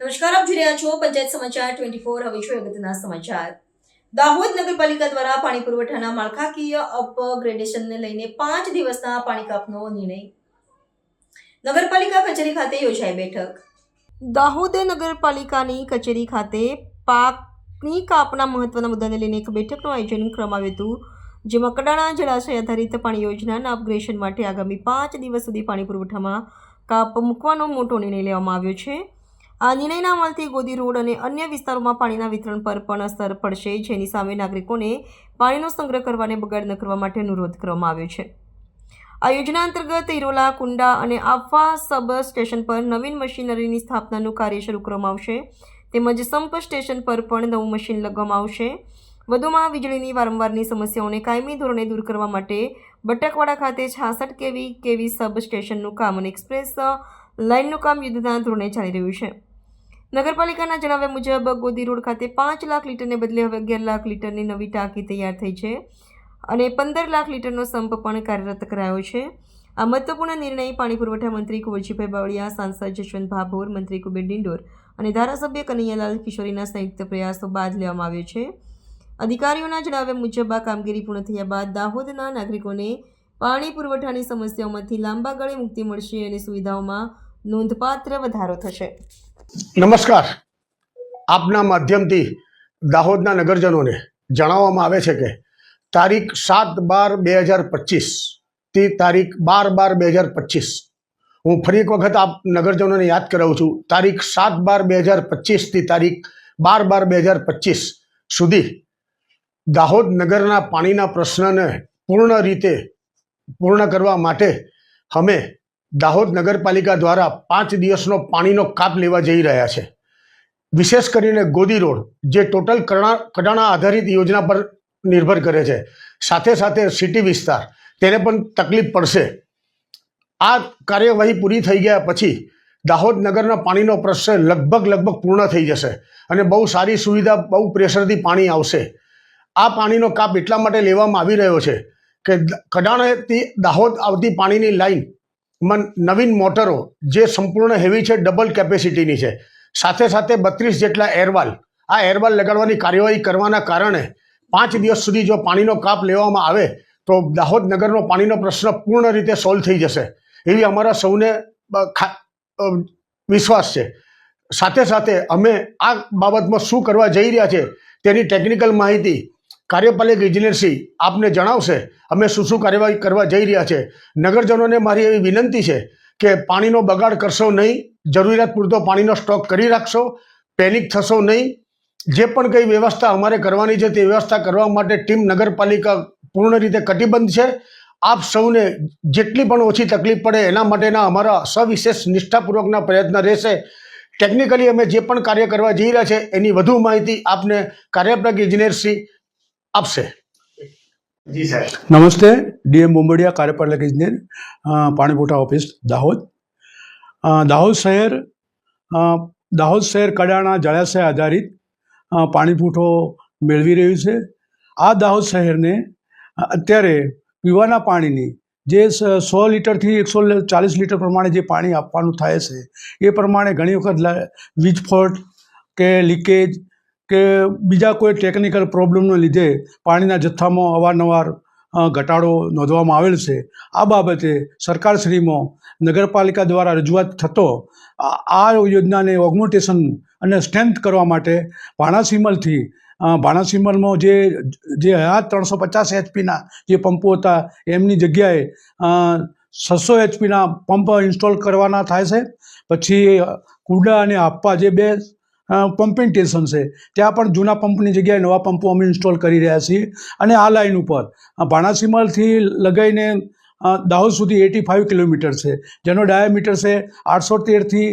નમસ્કાર, આપ જોઈ રહ્યા છો પંચાયત સમાચાર ટ્વેન્ટી ફોર હવે જોઈએ અગત્યના સમાચાર? દાહોદ નગરપાલિકા દ્વારા પાણી પુરવઠાના માળખાકીય અપગ્રેડેશનને લઈને પાંચ દિવસના પાણી કાપનો નિર્ણય. નગરપાલિકા કચેરી ખાતે યોજાઈ બેઠક. દાહોદ નગરપાલિકાની કચેરી ખાતે પાકની કાપના મહત્વના મુદ્દાને લઈને એક બેઠકનું આયોજન કરવામાં આવ્યું હતું, જેમાં કડાણા જળાશય આધારિત પાણી યોજનાના અપગ્રેડેશન માટે આગામી પાંચ દિવસ સુધી પાણી પુરવઠામાં કાપ મૂકવાનો મોટો નિર્ણય લેવામાં આવ્યો છે. આ નિર્ણયના અમલથી ગોદી રોડ અને અન્ય વિસ્તારોમાં પાણીના વિતરણ પર પણ અસર પડશે, જેની સામે નાગરિકોને પાણીનો સંગ્રહ કરવા અને બગાડ ન કરવા માટે અનુરોધ કરવામાં આવ્યો છે. આ યોજના અંતર્ગત ઇરોલા કુંડા અને આફા સબ સ્ટેશન પર નવીન મશીનરીની સ્થાપનાનું કાર્ય શરૂ કરવામાં આવશે. તેમજ સંપ સ્ટેશન પર પણ નવું મશીન લગાવવામાં આવશે. વધુમાં વીજળીની વારંવારની સમસ્યાઓને કાયમી ધોરણે દૂર કરવા માટે બટકવાડા ખાતે છાસઠ કેવી કેવી સબ સ્ટેશનનું કામ અને એક્સપ્રેસ લાઇનનું કામ યુદ્ધના ધોરણે ચાલી રહ્યું છે. નગરપાલિકાના જણાવ્યા મુજબ, ગોદી રોડ ખાતે પાંચ લાખ લીટરને બદલે હવે અગિયાર લાખ લીટરની નવી ટાંકી તૈયાર થઈ છે અને પંદર લાખ લીટરનો સંપ પણ કાર્યરત કરાયો છે. આ મહત્વપૂર્ણ નિર્ણય પાણી પુરવઠા મંત્રી કુંવરજીભાઈ બાવળિયા, સાંસદ જશવંત ભાભોર, મંત્રી કુબેર ડિંડોર અને ધારાસભ્ય કનૈયાલાલ કિશોરીના સંયુક્ત પ્રયાસો બાદ લેવામાં આવ્યો છે. અધિકારીઓના જણાવ્યા મુજબ, આ કામગીરી પૂર્ણ થયા બાદ દાહોદના નાગરિકોને પાણી પુરવઠાની સમસ્યાઓમાંથી લાંબા ગાળે મુક્તિ મળશે અને સુવિધાઓમાં નોંધપાત્ર વધારો થશે. નમસ્કાર. આપના માધ્યમથી દાહોદના નગરજનોને જણાવવામાં આવે છે કે તારીખ સાત બાર બે હજાર પચીસથી તારીખ બાર બાર બે હજાર પચીસ. હું ફરી એક વખત આપ નગરજનોને યાદ કરાવું છું. તારીખ સાત બાર બે હજાર પચીસથી તારીખ બાર બાર બે હજાર પચીસ સુધી દાહોદ નગરના પાણીના પ્રશ્નને પૂર્ણ રીતે પૂર્ણ કરવા માટે અમે દાહોદ નગરપાલિકા દ્વારા પાંચ દિવસનો પાણીનો કાપ લેવા જઈ રહ્યા છે. વિશેષ કરીને ગોદી રોડ, જે ટોટલ કડા કડાણા આધારિત યોજના પર નિર્ભર કરે છે. સાથે સાથે સિટી વિસ્તાર, તેને પણ તકલીફ પડશે. આ કાર્યવાહી પૂરી થઈ ગયા પછી દાહોદ નગરના પાણીનો પ્રશ્ન લગભગ લગભગ પૂર્ણ થઈ જશે અને બહુ સારી સુવિધા, બહુ પ્રેશરથી પાણી આવશે. આ પાણીનો કાપ એટલા માટે લેવામાં આવી રહ્યો છે કે કડાણાથી દાહોદ આવતી પાણીની લાઈન નવીન મોટરો, જે સંપૂર્ણ હેવી છે ડબલ કેપેસિટીની છે. સાથે સાથે બત્રીસ જેટલા એરવાલ આ એરવાલ લગાડવાની કાર્યવાહી કરવાના કારણે પાંચ દિવસ સુધી જો પાણીનો કાપ લેવામાં આવે, તો દાહોદ નગરનો પાણીનો પ્રશ્ન પૂર્ણ રીતે સોલ્વ થઈ જશે. એવી અમારા સૌને વિશ્વાસ છે. સાથે સાથે અમે આ બાબતમાં શું કરવા જઈ રહ્યા છે તેની ટેકનિકલ માહિતી કાર્યપાલક ઇજનેરશ્રી આપને જણાવશે, અમે શું શું કાર્યવાહી કરવા જઈ રહ્યા છે. નગરજનોને મારી એવી વિનંતી છે કે પાણીનો બગાડ કરશો નહીં, જરૂરિયાત પૂરતો પાણીનો સ્ટોક કરી રાખશો પેનિક થશો નહીં. જે પણ કંઈ વ્યવસ્થા અમારે કરવાની છે તે વ્યવસ્થા કરવા માટે ટીમ નગરપાલિકા પૂર્ણ રીતે કટિબદ્ધ છે. આપ સૌને જેટલી પણ ઓછી તકલીફ પડે એના માટેના અમારા સવિશેષ નિષ્ઠાપૂર્વકના પ્રયત્ન રહેશે. ટેકનિકલી અમે જે પણ કાર્ય કરવા જઈ રહ્યા છે એની વધુ માહિતી આપને કાર્યપાલક ઇજનેરશ્રી આપશે. જી સાહેબ. નમસ્તે ડીએમ બોમ્બડિયા કાર્યપાલક ઇજનેર અ, ઓફિસ દાહોદ. દાહોદ શહેર દાહોદ શહેર કડાણા જળાશય આધારિત પાણીપુઠો મેળવી રહ્યું છે. આ દાહોદ શહેરને અત્યારે પીવાના પાણીની જે સો લીટરથી એકસો ચાલીસ લીટર પ્રમાણે જે પાણી આપવાનું થાય છે એ પ્રમાણે ઘણી વખત વીજ ફોલ્ટ કે લીકેજ કે બીજા કોઈ ટેકનિકલ પ્રોબ્લેમને લીધે પાણીના જથ્થામાં અવારનવાર ઘટાડો નોંધવામાં આવેલ છે. આ બાબતે સરકારશ્રીમાં નગરપાલિકા દ્વારા રજૂઆત થતો આ યોજનાને ઓગમોટેશન અને સ્ટ્રેન્થ કરવા માટે ભાણાસીમલથી ભાણાસિમલમાં જે જે હતા ત્રણસો પચાસ એચપીના જે પંપો હતા, એમની જગ્યાએ છસો એચપીના પંપ ઇન્સ્ટોલ કરવાના થાય છે. પછી કુડા અને હાપ્પા જે બે પમ્પિંગ સ્ટેશન છે. ત્યાં પણ જૂના પંપની જગ્યાએ નવા પંપો અમે ઇન્સ્ટોલ કરી રહ્યા છીએ. અને આ લાઈન ઉપર ભાણાસીમલથી લગાઈને અ, દાહોદ સુધી એટી ફાઇવ કિલોમીટર છે, જેનો ડાયામીટર છે આઠસો તેરથી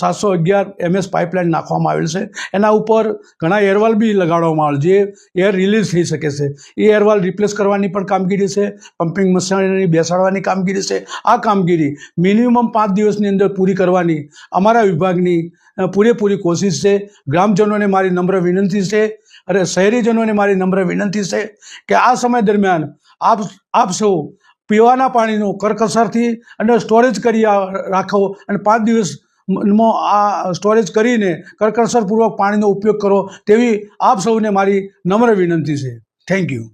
સાતસો અગિયાર એમએસ પાઇપલાઇન નાખવામાં આવેલ છે. એના ઉપર ઘણા એરવાલ બી લગાડવામાં આવેલ, જે એર રિલીઝ થઈ શકે છે. એ એરવાલ રિપ્લેસ કરવાની પણ કામગીરી છે, પમ્પિંગ મશીનરી બેસાડવાની કામગીરી છે. આ કામગીરી મિનિમમ પાંચ દિવસની અંદર પૂરી કરવાની અમારા વિભાગની પૂરેપૂરી કોશિશ છે. ગ્રામજનોને મારી નમ્ર વિનંતી છે અને શહેરીજનોને મારી નમ્ર વિનંતી છે કે આ સમય દરમિયાન આપ આપ સૌ પીવાના પાણીનું કરકસરથી અને સ્ટોરેજ કરી રાખો અને પાંચ દિવસ આ સ્ટોરેજ કરીને કરકસરપૂર્વક પાણીનો ઉપયોગ કરો તેવી આપ સૌને મારી નમ્ર વિનંતી છે. Thank you